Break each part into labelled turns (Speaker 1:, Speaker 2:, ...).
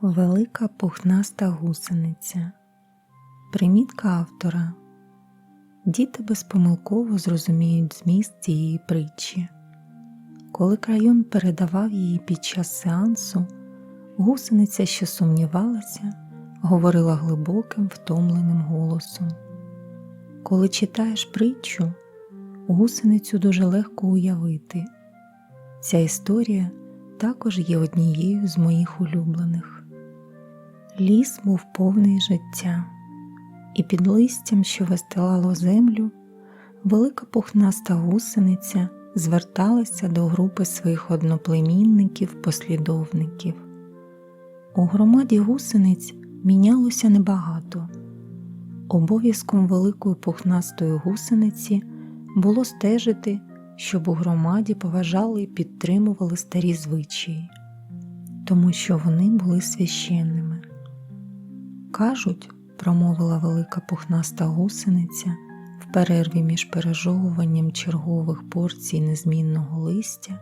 Speaker 1: Велика пухнаста гусениця. Примітка автора. Діти безпомилково зрозуміють зміст цієї притчі. Коли крайон передавав її під час сеансу, гусениця, що сумнівалася, говорила глибоким, втомленим голосом. Коли читаєш притчу, гусеницю дуже легко уявити. Ця історія також є однією з моїх улюблених. Ліс був повний життя, і під листям, що вистилало землю, велика пухнаста гусениця зверталася до групи своїх одноплемінників-послідовників. У громаді гусениць мінялося небагато. Обов'язком великої пухнастої гусениці було стежити, щоб у громаді поважали і підтримували старі звичаї, тому що вони були священними. Кажуть, промовила велика пухнаста гусениця в перерві між пережовуванням чергових порцій незмінного листя,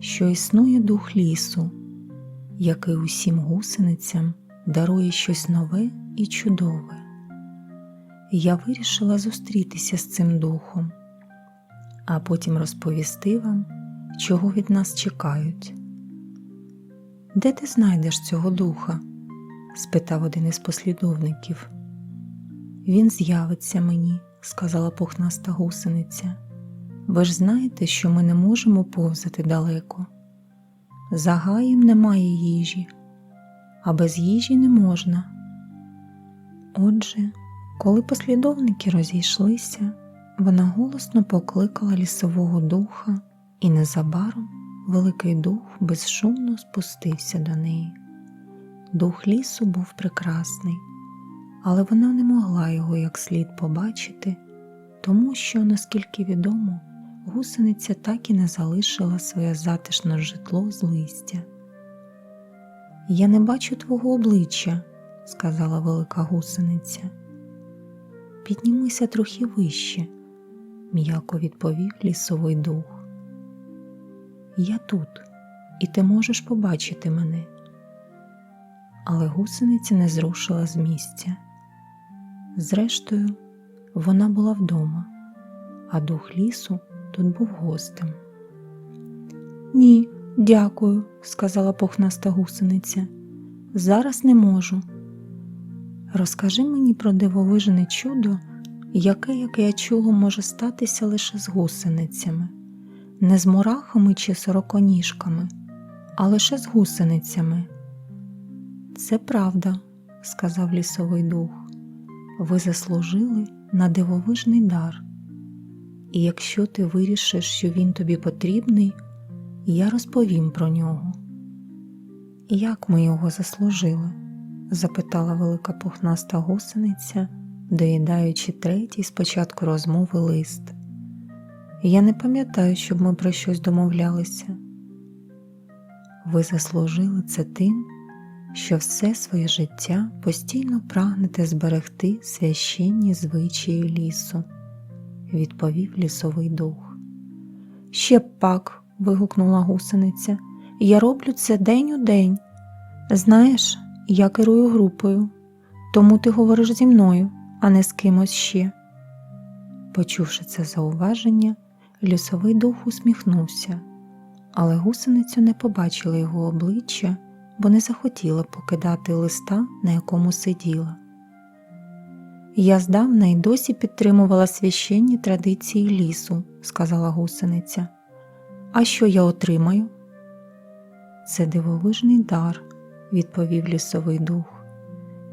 Speaker 1: що існує дух лісу, який усім гусеницям дарує щось нове і чудове. Я вирішила зустрітися з цим духом, а потім розповісти вам, чого від нас чекають. Де ти знайдеш цього духа? Спитав один із послідовників. Він з'явиться мені, сказала пухнаста гусениця. Ви ж знаєте, що ми не можемо повзати далеко. За гаєм немає їжі, а без їжі не можна. Отже, коли послідовники розійшлися, вона голосно покликала лісового духа, і незабаром Великий дух безшумно спустився до неї. Дух лісу був прекрасний, але вона не могла його як слід побачити, тому що, наскільки відомо, гусениця так і не залишила своє затишне житло з листя. Я не бачу твого обличчя, сказала велика гусениця. Піднімися трохи вище, м'яко відповів лісовий дух. Я тут, і ти можеш побачити мене але гусениця не зрушила з місця. Зрештою, вона була вдома, а дух лісу тут був гостем. Ні, дякую, сказала пухнаста гусениця. Зараз не можу. Розкажи мені про дивовижне чудо, яке, як я чула, може статися лише з гусеницями, не з мурахами чи сороконіжками, а лише з гусеницями. Це правда, сказав лісовий дух. Ви заслужили на дивовижний дар. І якщо ти вирішиш, що він тобі потрібний, я розповім про нього. Як ми його заслужили? запитала велика пухнаста гусениця, доїдаючи третій спочатку розмови лист. Я не пам'ятаю, щоб ми про щось домовлялися. Ви заслужили це тим що все своє життя постійно прагнете зберегти священні звичаї лісу, відповів лісовий дух. Ще пак. вигукнула гусениця, я роблю це день у день. Знаєш, я керую групою, тому ти говориш зі мною, а не з кимось ще. Почувши це зауваження, лісовий дух усміхнувся, але гусеницю не побачила його обличчя бо не захотіла покидати листа, на якому сиділа. Я здавна й досі підтримувала священні традиції лісу, сказала гусениця. А що я отримаю? Це дивовижний дар, відповів лісовий дух.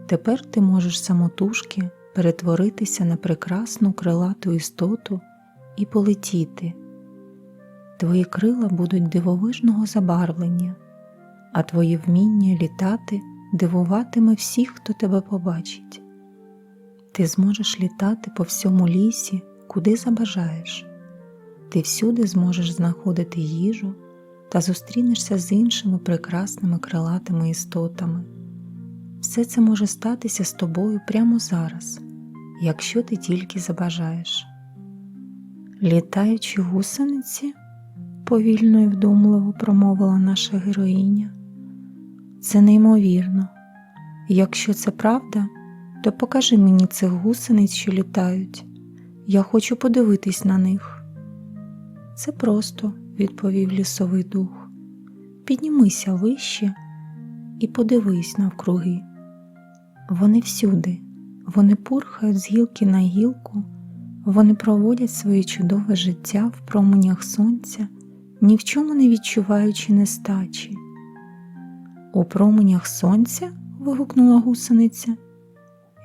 Speaker 1: Тепер ти можеш самотужки перетворитися на прекрасну крилату істоту і полетіти. Твої крила будуть дивовижного забарвлення, а твоє вміння літати дивуватиме всіх, хто тебе побачить. Ти зможеш літати по всьому лісі, куди забажаєш, ти всюди зможеш знаходити їжу та зустрінешся з іншими прекрасними крилатими істотами. Все це може статися з тобою прямо зараз, якщо ти тільки забажаєш. Літаючі гусениці, повільно і вдумливо промовила наша героїня. Це неймовірно. Якщо це правда, то покажи мені цих гусениць, що літають. Я хочу подивитись на них. Це просто, відповів лісовий дух. Піднімися вище і подивись навкруги. Вони всюди, вони пурхають з гілки на гілку, вони проводять своє чудове життя в променях сонця, ні в чому не відчуваючи нестачі. У променях сонця? вигукнула гусениця.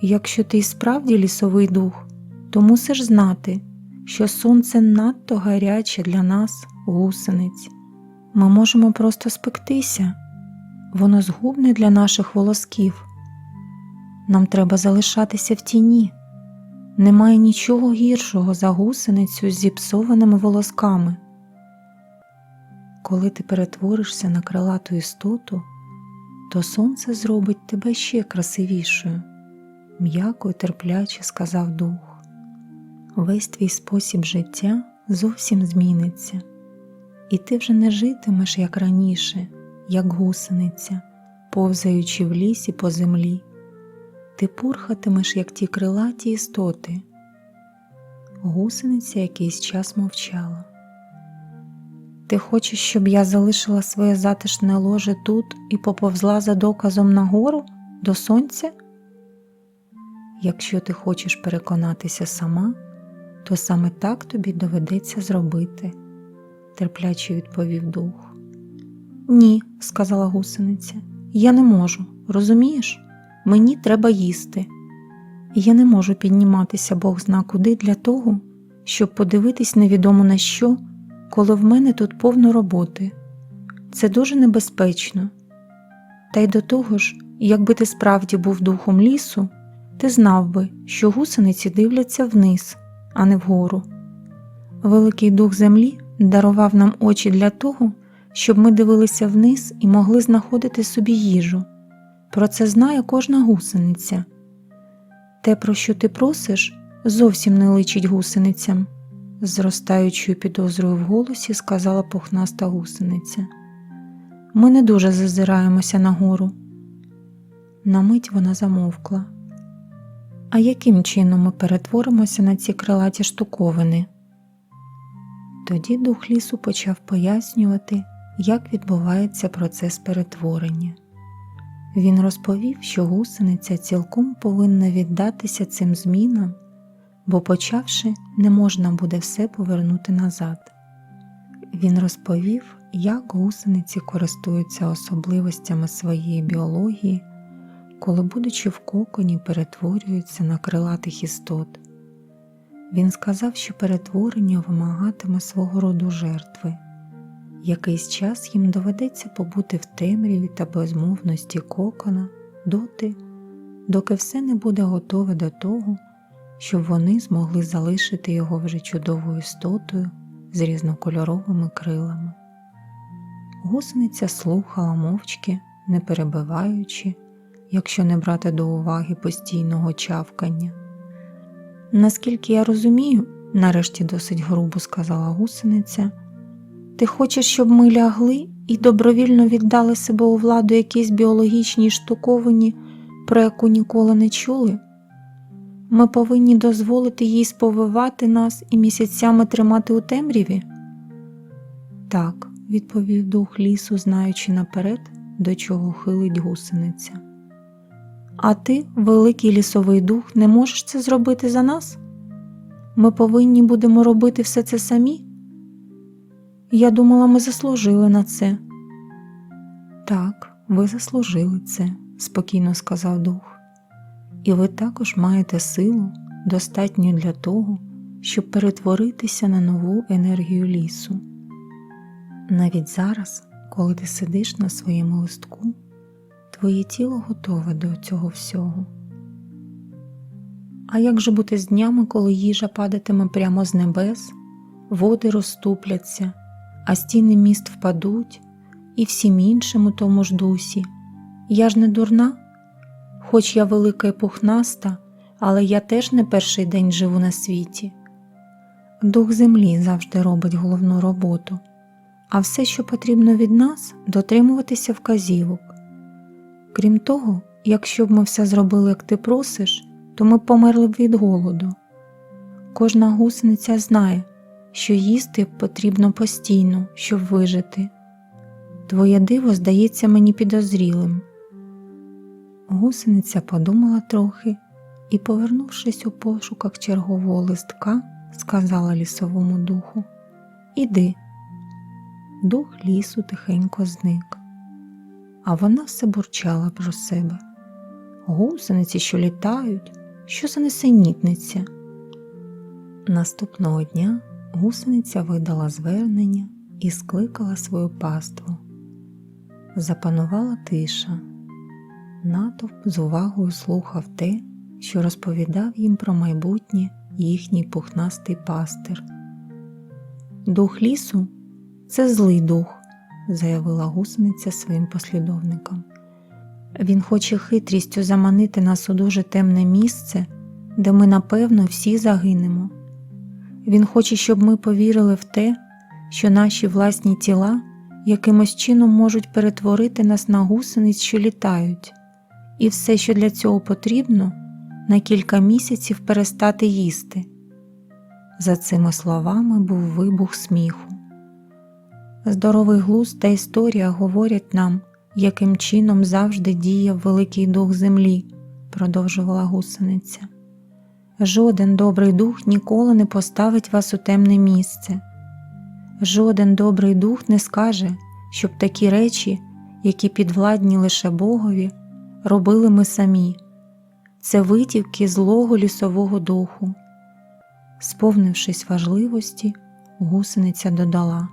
Speaker 1: Якщо ти справді лісовий дух, то мусиш знати, що сонце надто гаряче для нас, гусениць. Ми можемо просто спектися, воно згубне для наших волосків. Нам треба залишатися в тіні. Немає нічого гіршого за гусеницю з зіпсованими волосками. Коли ти перетворишся на крилату істоту, то сонце зробить тебе ще красивішою, м'яко й терпляче сказав дух. Весь твій спосіб життя зовсім зміниться, і ти вже не житимеш як раніше, як гусениця, повзаючи в лісі по землі. Ти пурхатимеш, як ті крилаті істоти. Гусениця якийсь час мовчала. Ти хочеш, щоб я залишила своє затишне ложе тут і поповзла за доказом нагору до сонця? Якщо ти хочеш переконатися сама, то саме так тобі доведеться зробити, терпляче відповів дух. Ні, сказала гусениця, я не можу, розумієш? Мені треба їсти. Я не можу підніматися Бог зна куди для того, щоб подивитись невідомо на що коли в мене тут повно роботи. Це дуже небезпечно. Та й до того ж, якби ти справді був духом лісу, ти знав би, що гусениці дивляться вниз, а не вгору. Великий дух землі дарував нам очі для того, щоб ми дивилися вниз і могли знаходити собі їжу. Про це знає кожна гусениця. Те, про що ти просиш, зовсім не личить гусеницям з зростаючою підозрою в голосі сказала пухнаста гусениця. Ми не дуже зазираємося нагору. На мить вона замовкла. А яким чином ми перетворимося на ці крилаті штуковини? Тоді дух лісу почав пояснювати, як відбувається процес перетворення. Він розповів, що гусениця цілком повинна віддатися цим змінам бо, почавши, не можна буде все повернути назад. Він розповів, як гусениці користуються особливостями своєї біології, коли, будучи в коконі, перетворюються на крилатих істот. Він сказав, що перетворення вимагатиме свого роду жертви. Якийсь час їм доведеться побути в темряві та безмовності кокона доти, доки все не буде готове до того щоб вони змогли залишити його вже чудовою істотою з різнокольоровими крилами. Гусениця слухала мовчки, не перебиваючи, якщо не брати до уваги постійного чавкання. Наскільки я розумію, нарешті досить грубо сказала гусениця, ти хочеш, щоб ми лягли і добровільно віддали себе у владу якійсь біологічній штуковині, про яку ніколи не чули? Ми повинні дозволити їй сповивати нас і місяцями тримати у темряві? Так, відповів дух лісу, знаючи наперед, до чого хилить гусениця. А ти, великий лісовий дух, не можеш це зробити за нас? Ми повинні будемо робити все це самі? Я думала, ми заслужили на це. Так, ви заслужили це, спокійно сказав дух і ви також маєте силу, достатню для того, щоб перетворитися на нову енергію лісу. Навіть зараз, коли ти сидиш на своєму листку, твоє тіло готове до цього всього. А як же бути з днями, коли їжа падатиме прямо з небес, води розступляться, а стіни міст впадуть, і всім іншим у тому ж дусі? Я ж не дурна? Хоч я велика і пухнаста, але я теж не перший день живу на світі. Дух землі завжди робить головну роботу, а все, що потрібно від нас, дотримуватися вказівок. Крім того, якщо б ми все зробили, як ти просиш, то ми померли б від голоду. Кожна гусениця знає, що їсти потрібно постійно, щоб вижити. Твоє диво здається мені підозрілим. Гусениця подумала трохи і, повернувшись у пошуках чергового листка, сказала лісовому духу Іди. Дух лісу тихенько зник, а вона все бурчала про себе. Гусениці, що літають, що за несенітниця. Наступного дня гусениця видала звернення і скликала свою паству. Запанувала тиша. Натовп з увагою слухав те, що розповідав їм про майбутнє їхній пухнастий пастир. Дух лісу це злий дух, заявила гусениця своїм послідовникам. Він хоче хитрістю заманити нас у дуже темне місце, де ми, напевно, всі загинемо. Він хоче, щоб ми повірили в те, що наші власні тіла якимось чином можуть перетворити нас на гусениць, що літають, і все, що для цього потрібно, на кілька місяців перестати їсти. За цими словами був вибух сміху. Здоровий глузд та історія говорять нам, яким чином завжди діяв великий дух землі, продовжувала гусениця. Жоден добрий дух ніколи не поставить вас у темне місце. Жоден добрий дух не скаже, щоб такі речі, які підвладні лише Богові, робили ми самі. Це витівки злого лісового духу. Сповнившись важливості, гусениця додала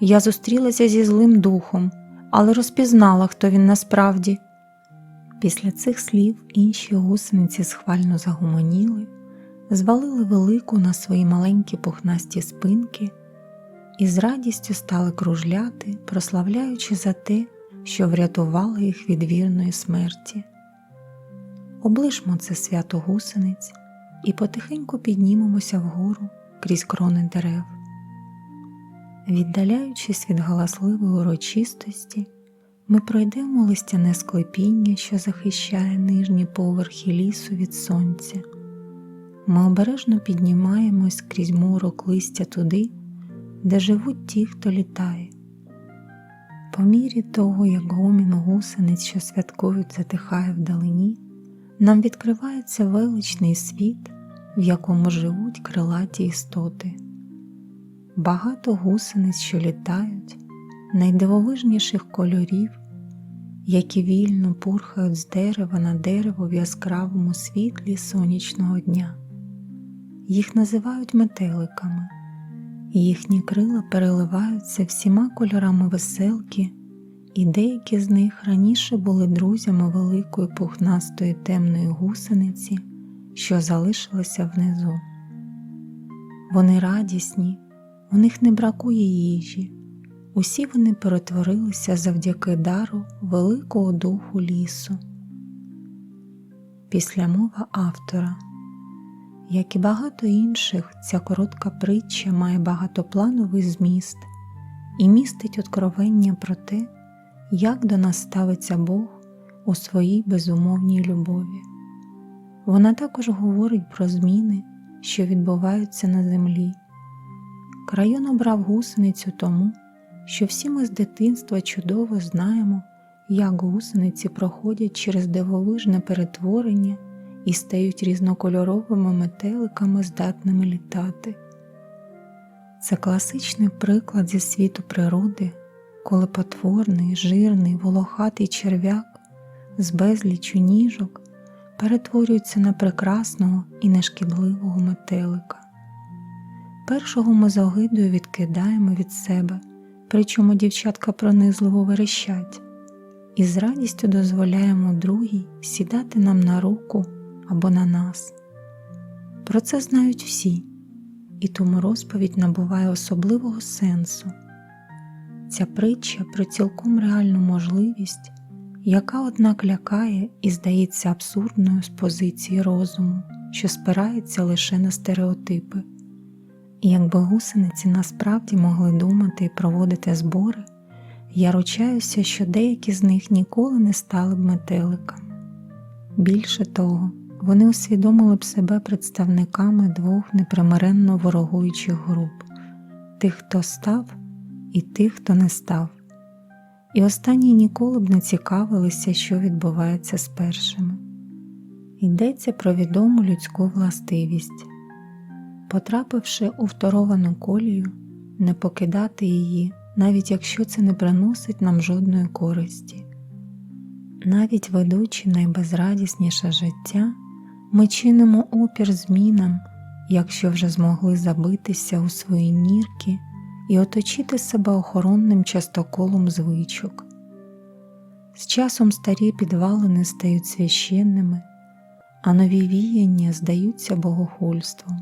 Speaker 1: Я зустрілася зі злим духом, але розпізнала, хто він насправді. Після цих слів інші гусениці схвально загуманіли, звалили велику на свої маленькі пухнасті спинки і з радістю стали кружляти, прославляючи за те, що врятували їх від вірної смерті. Облишмо це свято гусениць і потихеньку піднімемося вгору крізь крони дерев. Віддаляючись від галасливої урочистості, ми пройдемо листяне склепіння, що захищає нижні поверхи лісу від сонця. Ми обережно піднімаємось крізь мурок листя туди, де живуть ті, хто літає. По мірі того, як гомін гусениць, що святкують, затихає вдалині, нам відкривається величний світ, в якому живуть крилаті істоти. Багато гусениць, що літають, найдивовижніших кольорів, які вільно пурхають з дерева на дерево в яскравому світлі сонячного дня. Їх називають метеликами, їхні крила переливаються всіма кольорами веселки, і деякі з них раніше були друзями великої пухнастої темної гусениці, що залишилася внизу. Вони радісні, у них не бракує їжі. Усі вони перетворилися завдяки дару великого духу лісу. Післямова автора. Як і багато інших, ця коротка притча має багатоплановий зміст і містить откровення про те, як до нас ставиться Бог у своїй безумовній любові. Вона також говорить про зміни, що відбуваються на землі. Крайон обрав гусеницю тому, що всі ми з дитинства чудово знаємо, як гусениці проходять через дивовижне перетворення і стають різнокольоровими метеликами, здатними літати. Це класичний приклад зі світу природи, коли потворний, жирний, волохатий черв'як з безліччю ніжок перетворюється на прекрасного і нешкідливого метелика. Першого ми з огидою відкидаємо від себе, причому дівчатка пронизливо верещать, і з радістю дозволяємо другій сідати нам на руку або на нас. Про це знають всі, і тому розповідь набуває особливого сенсу. Ця притча про цілком реальну можливість, яка, однак, лякає і здається абсурдною з позиції розуму, що спирається лише на стереотипи. І якби гусениці насправді могли думати і проводити збори, Я ручаюся, що деякі з них ніколи не стали б метеликами. Більше того, вони усвідомили б себе представниками двох непримиренно ворогуючих груп тих, хто став, і тих, хто не став. І останні ніколи б не цікавилися, що відбувається з першими. Йдеться про відому людську властивість, потрапивши у второвану колію, не покидати її, навіть якщо це не приносить нам жодної користі. Навіть ведучи найбезрадісніше життя, ми чинимо опір змінам, якщо вже змогли забитися у свої нірки і оточити себе охоронним частоколом звичок. З часом старі підвалини стають священними, а нові віяння здаються богохульством.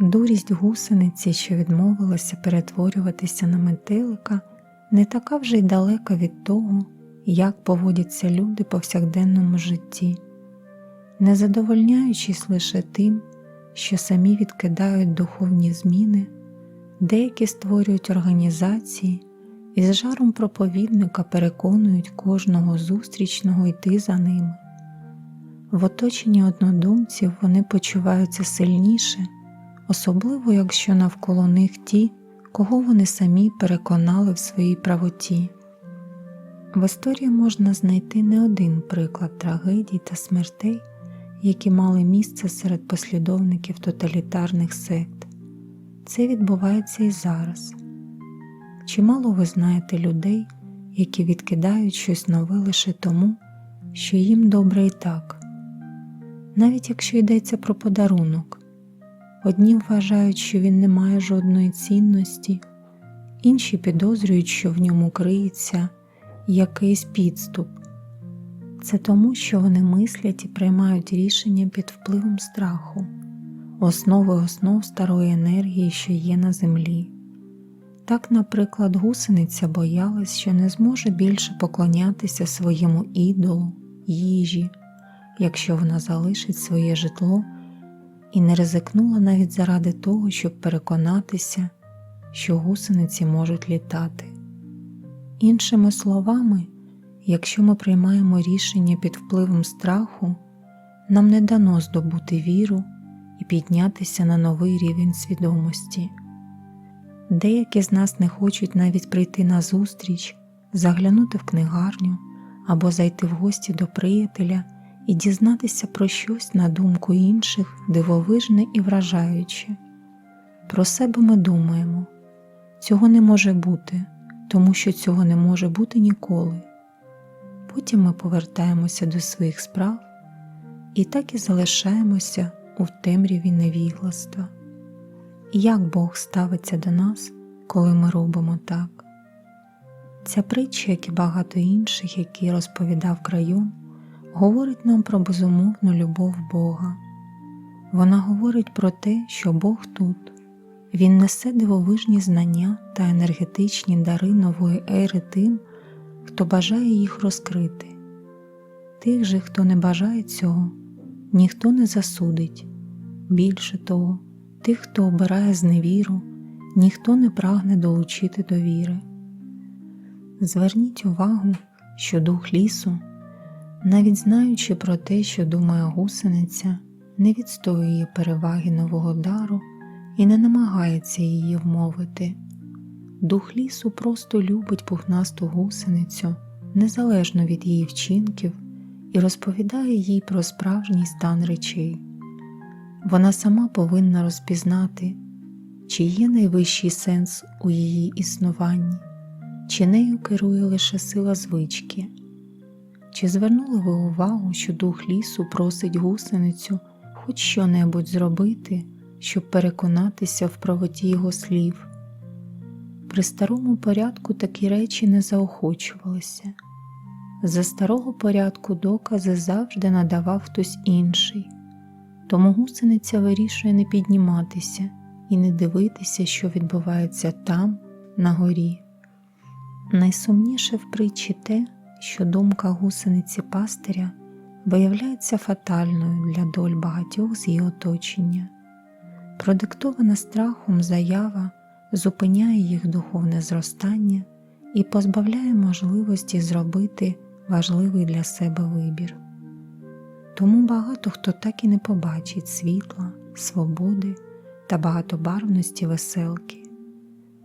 Speaker 1: Дурість гусениці, що відмовилася перетворюватися на метелика, не така вже й далека від того, як поводяться люди повсякденному житті, не задовольняючись лише тим, що самі відкидають духовні зміни, деякі створюють організації і з жаром проповідника переконують кожного зустрічного йти за ними. В оточенні однодумців вони почуваються сильніше, особливо якщо навколо них ті, кого вони самі переконали в своїй правоті. В історії можна знайти не один приклад трагедій та смертей, які мали місце серед послідовників тоталітарних сект. Це відбувається і зараз. Чимало ви знаєте людей, які відкидають щось нове лише тому, що їм добре і так, навіть якщо йдеться про подарунок. Одні вважають, що він не має жодної цінності, інші підозрюють, що в ньому криється якийсь підступ. Це тому, що вони мислять і приймають рішення під впливом страху, основи основ старої енергії, що є на землі. Так, наприклад, гусениця боялась, що не зможе більше поклонятися своєму ідолу, їжі, якщо вона залишить своє житло і не ризикнула навіть заради того, щоб переконатися, що гусениці можуть літати. Іншими словами, якщо ми приймаємо рішення під впливом страху, нам не дано здобути віру і піднятися на новий рівень свідомості. Деякі з нас не хочуть навіть прийти на зустріч, заглянути в книгарню або зайти в гості до приятеля і дізнатися про щось на думку інших дивовижне і вражаюче. Про себе ми думаємо, цього не може бути, тому що цього не може бути ніколи. Потім ми повертаємося до своїх справ і так і залишаємося у темряві невігластва. Як Бог ставиться до нас, коли ми робимо так? Ця притча, як і багато інших, які розповідав крайон, говорить нам про безумовну любов Бога. Вона говорить про те, що Бог тут, Він несе дивовижні знання та енергетичні дари нової ери тим, хто бажає їх розкрити. Тих же, хто не бажає цього, ніхто не засудить. Більше того, тих, хто обирає зневіру, ніхто не прагне долучити до віри. Зверніть увагу, що дух лісу, навіть знаючи про те, що думає гусениця, не відстоює переваги нового дару і не намагається її вмовити. Дух лісу просто любить пухнасту гусеницю незалежно від її вчинків і розповідає їй про справжній стан речей. Вона сама повинна розпізнати, чи є найвищий сенс у її існуванні, чи нею керує лише сила звички. Чи звернули ви увагу, що дух лісу просить гусеницю хоч що-небудь зробити, щоб переконатися в правоті його слів? При старому порядку такі речі не заохочувалися. За старого порядку докази завжди надавав хтось інший, тому гусениця вирішує не підніматися і не дивитися, що відбувається там, на горі. Найсумніше в притчі те, що думка гусениці пастиря виявляється фатальною для доль багатьох з її оточення. Продиктована страхом заява зупиняє їх духовне зростання і позбавляє можливості зробити важливий для себе вибір. Тому багато хто так і не побачить світла, свободи та багатобарвності веселки,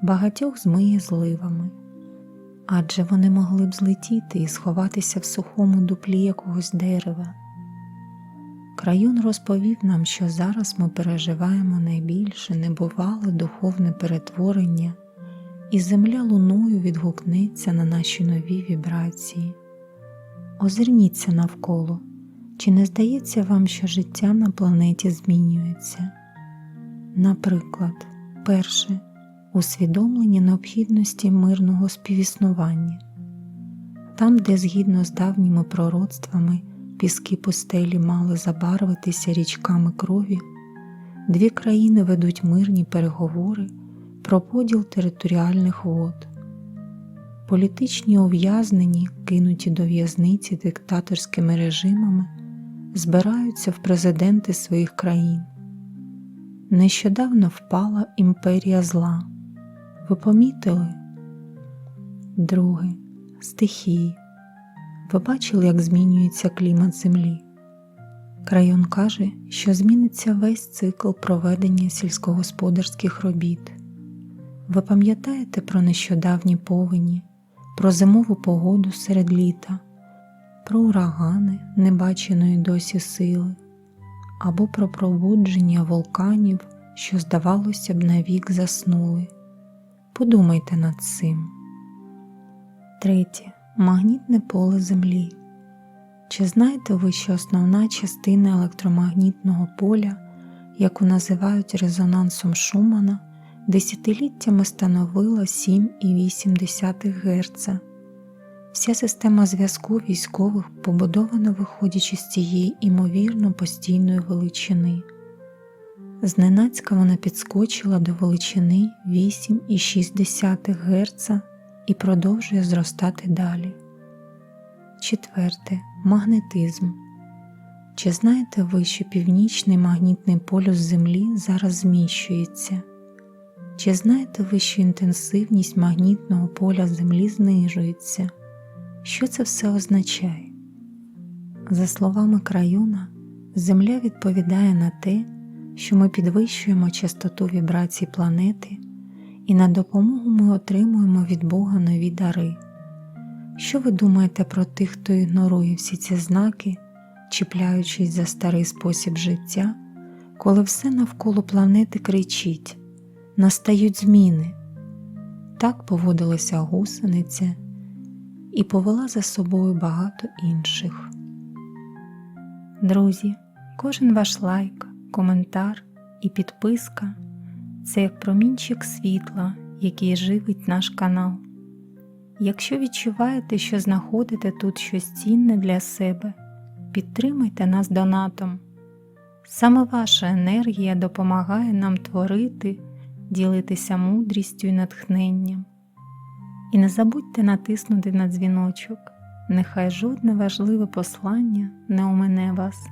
Speaker 1: багатьох змиє зливами, адже вони могли б злетіти і сховатися в сухому дуплі якогось дерева. Краюн розповів нам, що зараз ми переживаємо найбільше небувале духовне перетворення, і земля луною відгукнеться на наші нові вібрації. Озирніться навколо, чи не здається вам, що життя на планеті змінюється? Наприклад, перше усвідомлення необхідності мирного співіснування. Там, де згідно з давніми пророцтвами піски пустелі мали забарвитися річками крові, дві країни ведуть мирні переговори про поділ територіальних вод. Політичні ув'язнені, кинуті до в'язниці диктаторськими режимами, збираються в президенти своїх країн. Нещодавно впала імперія зла. Ви помітили? Друге стихії. Ви бачили, як змінюється клімат Землі? Крайон каже, що зміниться весь цикл проведення сільськогосподарських робіт. Ви пам'ятаєте про нещодавні повені, про зимову погоду серед літа, про урагани небаченої досі сили, або про пробудження вулканів, що, здавалося б, навік заснули. Подумайте над цим. Третє. Магнітне поле Землі. Чи знаєте ви, що основна частина електромагнітного поля, яку називають резонансом Шумана, десятиліттями становила 7,8 Гц? Вся система зв'язку військових побудована виходячи з цієї імовірно постійної величини. Зненацька вона підскочила до величини 8,6 Гц і продовжує зростати далі. Четверте. Магнетизм. Чи знаєте ви, що північний магнітний полюс Землі зараз зміщується? Чи знаєте ви, що інтенсивність магнітного поля Землі знижується? Що це все означає? За словами краюна, Земля відповідає на те, що ми підвищуємо частоту вібрацій планети і на допомогу ми отримуємо від Бога нові дари. Що ви думаєте про тих, хто ігнорує всі ці знаки, чіпляючись за старий спосіб життя, коли все навколо планети кричить, настають зміни? Так поводилася гусениця і повела за собою багато інших. Друзі, кожен ваш лайк, коментар і підписка це як промінчик світла, який живить наш канал. Якщо відчуваєте, що знаходите тут щось цінне для себе, підтримайте нас донатом. Саме ваша енергія допомагає нам творити, ділитися мудрістю і натхненням. І не забудьте натиснути на дзвіночок, нехай жодне важливе послання не омине вас.